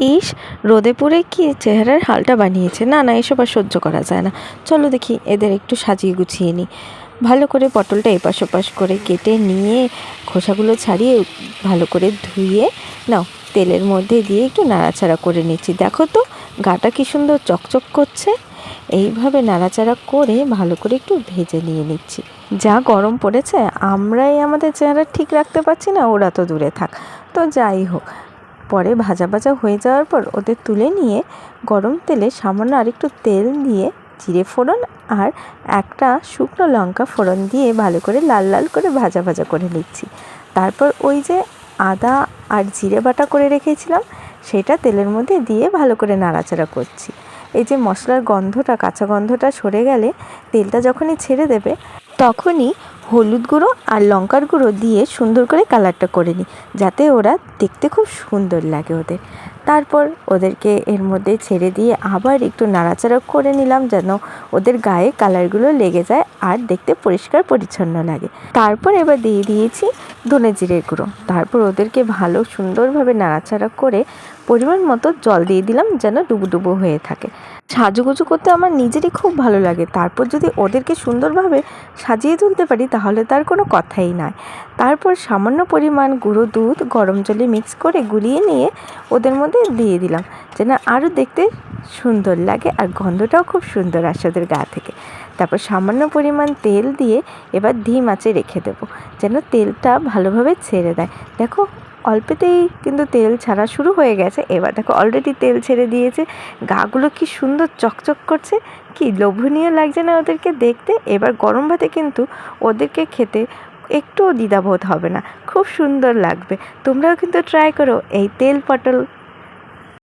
ইস, রোদে পুড়ে কি চেহারার হালটা বানিয়েছে? না না, এসব আর সহ্য করা যায় না। চলো দেখি, এদের একটু সাজিয়ে গুছিয়ে নিই। ভালো করে পটলটা এপাশ ওপাশ করে কেটে নিয়ে খোসাগুলো ছাড়িয়ে ভালো করে ধুয়ে, নাও, তেলের মধ্যে দিয়ে একটু নাড়াচাড়া করে নিচ্ছি। দেখো তো, গাটা কি সুন্দর চকচক করছে। এইভাবে নাড়াচাড়া করে ভালো করে একটু ভেজে নিয়ে নিচ্ছি। যা গরম পড়েছে, আমরাই আমাদের চেহারা ঠিক রাখতে পারছি না, ওরা তো দূরে থাক। তো যাই হোক পরে ভাজা ভাজা হয়ে যাওয়ার পর ওদের তুলে নিয়ে গরম তেলে সামান্য আরেকটু তেল দিয়ে জিরে ফোড়ন আর একটা শুকনো লঙ্কা ফোড়ন দিয়ে ভালো করে লাল লাল করে ভাজা ভাজা করে নিচ্ছি। তারপর ওই যে আদা আর জিরে বাটা করে রেখেছিলাম, সেটা তেলের মধ্যে দিয়ে ভালো করে নাড়াচাড়া করছি। এই যে মশলার গন্ধটা, কাঁচা গন্ধটা সরে গেলে তেলটা যখনই ছেড়ে দেবে, তখনই হলুদ গুঁড়ো আর লঙ্কার গুঁড়ো দিয়ে সুন্দর করে কালারটা করে নিই, যাতে ওরা দেখতে খুব সুন্দর লাগে ওদের। তারপর ওদেরকে এর মধ্যে ছেড়ে দিয়ে আবার একটু নাড়াচাড়া করে নিলাম যেন ওদের গায়ে কালারগুলো লেগে যায় আর দেখতে পরিষ্কার পরিচ্ছন্ন লাগে। তারপর এবার দিয়ে দিয়েছি ধনে জিরের গুঁড়ো। তারপর ওদেরকে ভালো সুন্দরভাবে নাড়াচাড়া করে পরিমাণ মতো জল দিয়ে দিলাম যেন ডুবো হয়ে থাকে। সাজুগুজু করতে আমার নিজেরই খুব ভালো লাগে। তারপর যদি ওদেরকে সুন্দরভাবে সাজিয়ে তুলতে পারি তাহলে তার কোনো কথাই নয় তারপর সামান্য পরিমাণ গুঁড়ো দুধ, গরম জলে মিক্স করে গুলিয়ে নিয়ে ওদের মধ্যে দিয়ে দিলাম। যেন আরও দেখতে সুন্দর লাগে আর গন্ধটাও খুব সুন্দর আসে ওদের গা থেকে। তারপর সামান্য পরিমাণ তেল দিয়ে এবার ধিম আঁচে রেখে দেবো, যেন তেলটা ভালোভাবে ছেড়ে দেয়। দেখো, অল্পেতেই কিন্তু তেল ছাড়া শুরু হয়ে গেছে। এবার দেখো অলরেডি তেল ছেড়ে দিয়েছে। গাগুলো কি সুন্দর চকচক করছে, কি লোভনীয় লাগছে না ওদেরকে দেখতে। এবার গরম ভাতে কিন্তু ওদেরকে খেতে একটুও দ্বিধাবোধ হবে না। খুব সুন্দর লাগবে। তোমরাও কিন্তু ট্রাই করো এই তেল পটল